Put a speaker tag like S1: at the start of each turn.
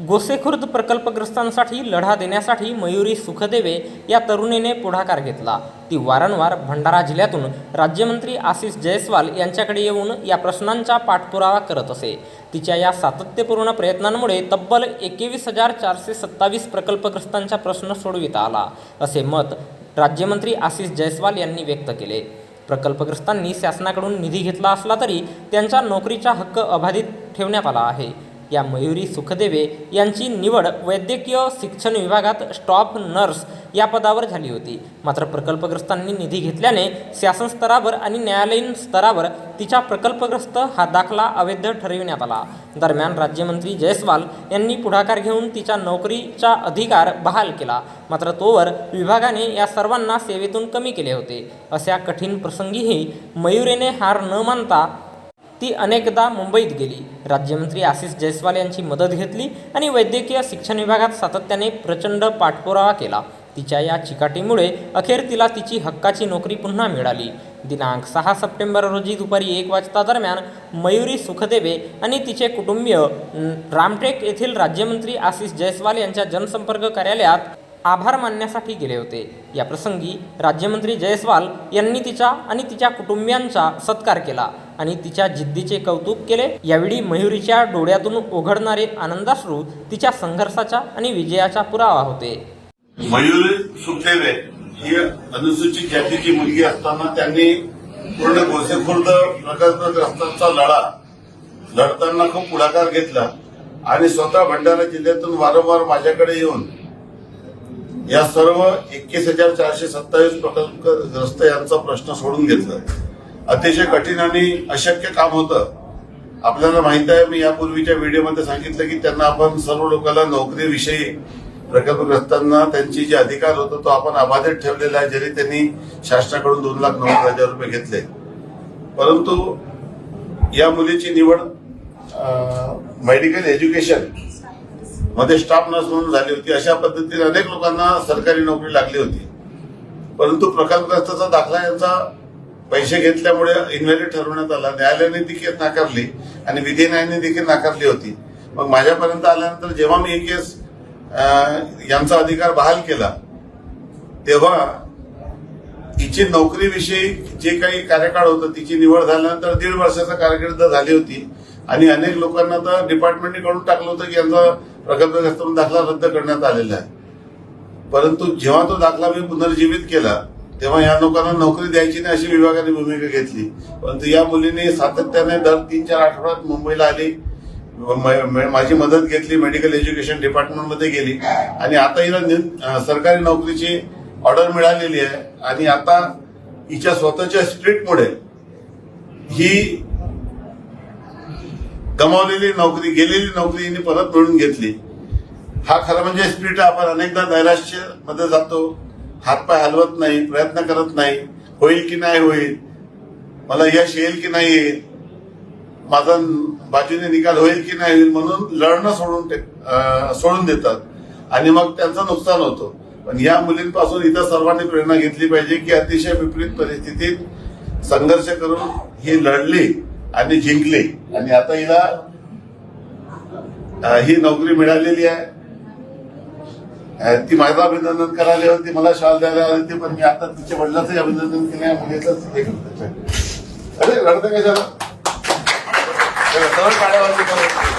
S1: गोसेखुर्द प्रकल्पग्रस्तांसाठी लढा देण्यासाठी मयुरी सुखदेवे या तरुणीने पुढाकार घेतला. ती वारंवार भंडारा जिल्ह्यातून राज्यमंत्री आशिष जयस्वाल यांच्याकडे येऊन या प्रश्नांचा पाठपुरावा करत असे. तिच्या या सातत्यपूर्ण प्रयत्नांमुळे तब्बल एकवीस हजार चारशे सत्तावीस प्रकल्पग्रस्तांचा प्रश्न सोडविता आला असे मत राज्यमंत्री आशिष जयस्वाल यांनी व्यक्त केले. प्रकल्पग्रस्तांनी शासनाकडून निधी घेतला असला तरी त्यांचा नोकरीचा हक्क अबाधित ठेवण्यात आला आहे. या मयुरी सुखदेवे यांची निवड वैद्यकीय शिक्षण विभागात स्टॉप नर्स या पदावर झाली होती. मात्र प्रकल्पग्रस्तांनी निधी घेतल्याने शासन स्तरावर आणि न्यायालयीन स्तरावर तिचा प्रकल्पग्रस्त हा दाखला अवैध ठरविण्यात आला. दरम्यान राज्यमंत्री जयस्वाल यांनी पुढाकार घेऊन तिचा नोकरीचा अधिकार बहाल केला. मात्र तोवर विभागाने या सर्वांना सेवेतून कमी केले होते. अशा कठीण प्रसंगीही मयुरेने हार न मानता ती अनेकदा मुंबईत गेली. राज्यमंत्री आशिष जयस्वाल यांची मदत घेतली आणि वैद्यकीय शिक्षण विभागात सातत्याने प्रचंड पाठपुरावा केला. तिच्या या चिकाटीमुळे अखेर तिला तिची हक्काची नोकरी पुन्हा मिळाली. दिनांक सहा सप्टेंबर रोजी दुपारी एक वाजता दरम्यान मयुरी सुखदेवे आणि तिचे कुटुंबीय रामटेक येथील राज्यमंत्री आशिष जयस्वाल यांच्या जनसंपर्क कार्यालयात आभार मानण्यासाठी गेले होते. या प्रसंगी राज्यमंत्री जयस्वाल यांनी तिचा आणि तिच्या कुटुंबियांचा सत्कार केला. आणि तिच्या जिद्दीचे कौतुक केले. यावेळी मयुरीच्या डोळ्यातून ओघडणारे आनंदाश्रू तिच्या संघर्षाचा आणि विजयाचा पुरावा होते.
S2: मयुरी सुखदेवे ही अनुसूचित जातीची मुलगी असताना त्यांनी पूर्ण गोसेखुर्द प्रकल्पग्रस्तांचा लढा लढताना खूप पुढाकार घेतला. आणि स्वतः भंडारा जिल्ह्यातून वारंवार माझ्याकडे येऊन या सर्व एकवीस हजार चारशे सत्तावीस प्रकल्पग्रस्त यांचा प्रश्न सोडून घेतला. अतिशय कठीण आणि अशक्य काम होतं. आपल्याला माहीत आहे मी यापूर्वीच्या व्हिडिओमध्ये सांगितलं की त्यांना आपण सर्व लोकांना नोकरीविषयी प्रकल्पग्रस्तांना त्यांची जे अधिकार होतो तो आपण अबाधित ठेवलेला आहे जरी त्यांनी शासनाकडून दोन लाख नव्वद हजार रुपये घेतले. परंतु या मुलीची निवड मेडिकल एज्युकेशनमध्ये स्टाफ नर्स म्हणून झाली होती. अशा पद्धतीने अनेक लोकांना सरकारी नोकरी लागली होती. परंतु प्रकल्पग्रस्ताचा दाखला यांचा पैसे घेतल्यामुळे इन्व्हॅलिड ठरवण्यात आला. न्यायालयाने देखील नाकारली आणि विधी न्यायाने देखील नाकारली होती. मग माझ्यापर्यंत आल्यानंतर जेव्हा मी ही केस यांचा अधिकार बहाल केला तेव्हा तिची नोकरीविषयी जे काही कार्यकाळ होतं तिची निवड झाल्यानंतर दीड वर्षाचा कारकीर्द झाली होती. आणि अनेक लोकांना तर डिपार्टमेंटने कळून टाकलं होतं की यांचा प्रकल्पग्रस्त म्हणून दाखला रद्द करण्यात आलेला आहे. परंतु जेव्हा तो दाखला मी पुनर्जीवित केला तेव्हा या लोकांना नोकरी द्यायची नाही अशी विभागाने भूमिका घेतली. परंतु या मुलीने सातत्याने दर तीन चार आठवड्यात मुंबईला आली. माझी मदत घेतली मेडिकल एज्युकेशन डिपार्टमेंटमध्ये गेली. आणि आता हिला सरकारी नोकरीची ऑर्डर मिळालेली आहे. आणि आता हिच्या स्वतःच्या स्ट्रीटमुळे ही गमावलेली नोकरी गेलेली नोकरी हिने परत मिळून घेतली. हा खरं म्हणजे स्पिरिट आपण अनेकदा नैराश्यमध्ये जातो. हातपाय हलवत नाही प्रयत्न करत नाही होईल की नाही होईल मला यश येईल की नाही येईल माझा बाजूने निकाल होईल की नाही होईल म्हणून लढणं सोडून सोडून देतात. आणि मग त्यांचं नुकसान होतं. पण या मुलींपासून इतर सर्वांनी प्रेरणा घेतली पाहिजे की अतिशय विपरीत परिस्थितीत संघर्ष करून ही लढली आणि जिंकली. आणि आता हिला ही नोकरी मिळालेली आहे. ती माझं अभिनंदन करायला होती मला शाल द्यायला आली होती पण मी आता तिच्या वडिलांचंही अभिनंदन केलं या मुलीचंच हे करतोय. अरे रडतं कशाला दोन